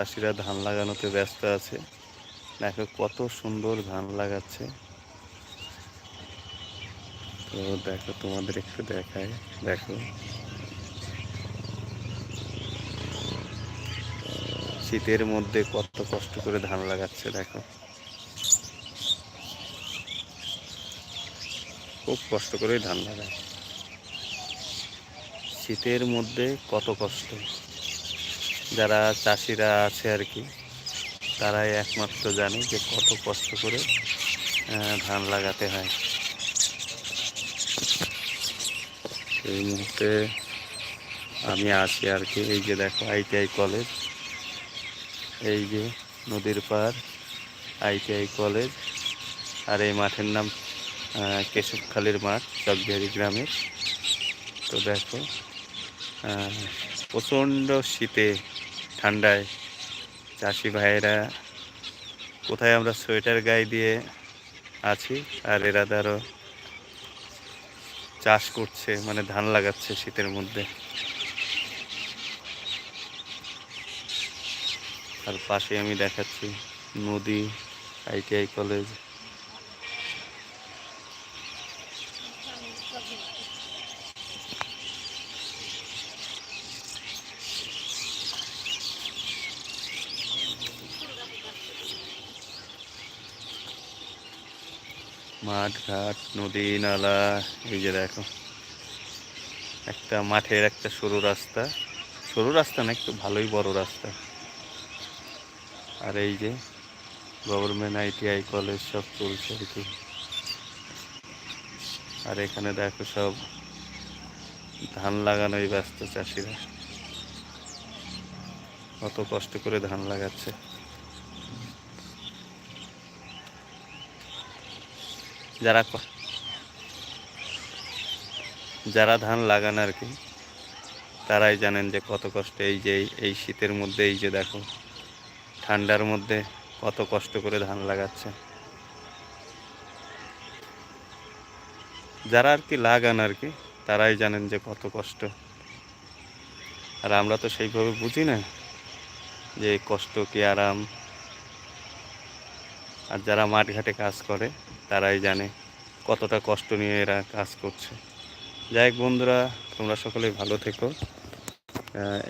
চাষিরা ধান লাগানোতে ব্যস্ত আছে। দেখো কত সুন্দর ধান লাগাচ্ছে। তো দেখো, তোমাদের একটু দেখায়। দেখো। শীতের মধ্যে কত কষ্ট করে ধান লাগাচ্ছে, দেখো। খুব কষ্ট করে ধান লাগায় শীতের মধ্যে কত কষ্ট। যারা চাষিরা আছে আর কি, তারাই একমাত্র জানে যে কত কষ্ট করে ধান লাগাতে হয়। এই মুহূর্তে আমি আছি আর কি, এই যে দেখো আইটিআই কলেজ, এই যে নদীর পার আইটিআই কলেজ, আর এই মাঠের নাম কেশবখালীর মাঠ, চকবিহারি গ্রামের। তো দেখো প্রচণ্ড শীতে ঠান্ডায় চাষি ভাইয়েরা কোথায় আমরা সোয়েটার গায়ে দিয়ে আছি আর এরা ধরো চাষ করছে মানে ধান লাগাচ্ছে শীতের মধ্যে। আর পাশে আমি দেখাচ্ছি নদী, আইটিআই কলেজ। মাঠ ঘাট নদী, নালা, এই যে দেখো। একটা মাঠের একটা সরু রাস্তা। সরু রাস্তা না, একটু ভালোই বড় রাস্তা। আর এই যে গভর্নমেন্ট আইটিআই কলেজ সব চলছে আর কি। আর এখানে দেখো সব ধান লাগানোই ব্যস্ত চাষিরা। কত কষ্ট করে ধান লাগাচ্ছে। যারা যারা ধান লাগান আর কি, তারাই জানেন যে কত কষ্ট এই যে, এই- শীতের মধ্যে, এই যে দেখো, ঠান্ডার মধ্যে কত কষ্ট করে ধান লাগাচ্ছে। যারা আর কি লাগান আর কি, তারাই জানেন যে কত কষ্ট। আর আমরা তো সেইভাবে বুঝি না যে কষ্ট কি আরাম। আর যারা মাঠ ঘাটে কাজ করে তারাই জানে কতটা কষ্ট নিয়ে এরা কাজ করছে। যাই হোক বন্ধুরা, তোমরা সকলে ভালো থেকো।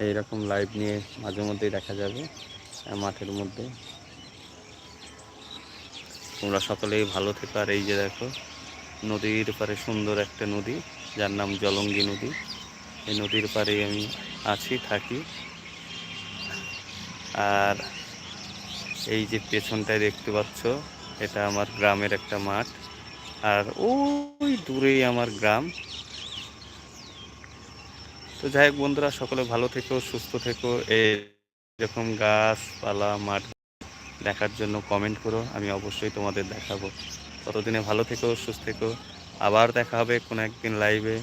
এইরকম লাইভ নিয়ে মাঝে মধ্যেই দেখা যাবে মাঠের মধ্যে। তোমরা সকলেই ভালো থেকো। আর এই যে দেখো, নদীর পারে সুন্দর একটা নদী, যার নাম জলঙ্গি নদী। এই নদীর পাড়ে আমি আছি, থাকি। আর এই যে পেছনটায় দেখতে পাচ্ছ এটা আমার গ্রামের একটা মাঠ। আর ওই দূরেই আমার গ্রাম। তো যাই হোক বন্ধুরা, সকলে ভালো থেকো, সুস্থ থেকো। এরকম গাছপালা, মাঠ দেখার জন্য কমেন্ট করো, আমি অবশ্যই তোমাদের দেখাবো। ততদিনে ভালো থেকো, সুস্থ থেকো। আবার দেখা হবে কোনো একদিন লাইভে